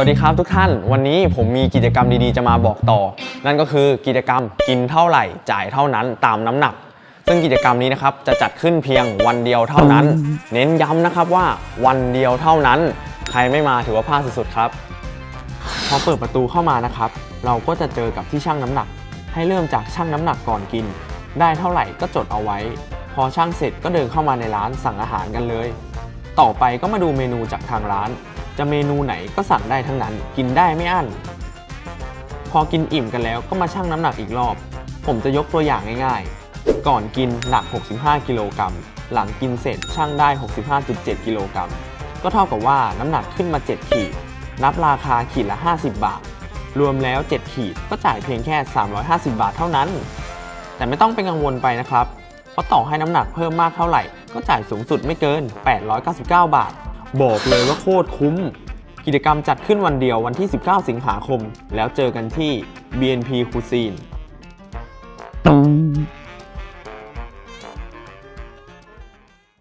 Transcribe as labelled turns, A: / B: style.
A: วัสดีครับทุกท่าน วันนี้ผมมีกิจกรรมดีๆ จะมาบอกต่อ นั่นก็คือกิจกรรมกินเท่าไหร่ จ่ายเท่านั้นตามน้ำหนัก ซึ่งกิจกรรมนี้นะครับจะจัดขึ้นเพียงวันเดียวเท่านั้น เน้นย้ำนะครับว่าวันเดียวเท่านั้น ใครไม่มาถือว่าพลาดสุดๆครับ พอเปิดประตูเข้ามานะครับ เราก็จะเจอกับที่ชั่งน้ำหนัก ให้เริ่มจากชั่งน้ำหนักก่อนกิน ได้เท่าไหร่ก็จดเอาไว้ พอชั่งเสร็จก็เดินเข้ามาในร้านสั่งอาหารกันเลย ต่อไปก็มาดูเมนูจากทางร้าน จะเมนูไหนก็สั่งได้ทั้งนั้น กินได้ไม่อั้น พอกินอิ่มกันแล้วก็มาชั่งน้ำหนักอีกรอบ ผมจะยกตัวอย่างง่ายๆ ก่อนกินหนัก 65 กิโลกรัม หลังกินเสร็จชั่งได้ 65.7 กิโลกรัม ก็เท่ากับว่าน้ำหนักขึ้นมา 7 ขีด นับราคาขีดละ 50 บาท รวมแล้ว 7 ขีดก็จ่ายเพียงแค่ 350 บาทเท่านั้น แต่ไม่ต้องเป็นกังวลไปนะครับ เพราะต่อให้น้ำหนักเพิ่มมากเท่าไหร่ ก็จ่ายสูงสุดไม่เกิน 899 บาท บอกเลยว่าโคตรคุ้ม กิจกรรมจัดขึ้นวันเดียววันที่ 19 สิงหาคม แล้วเจอกันที่ BNP Cuisine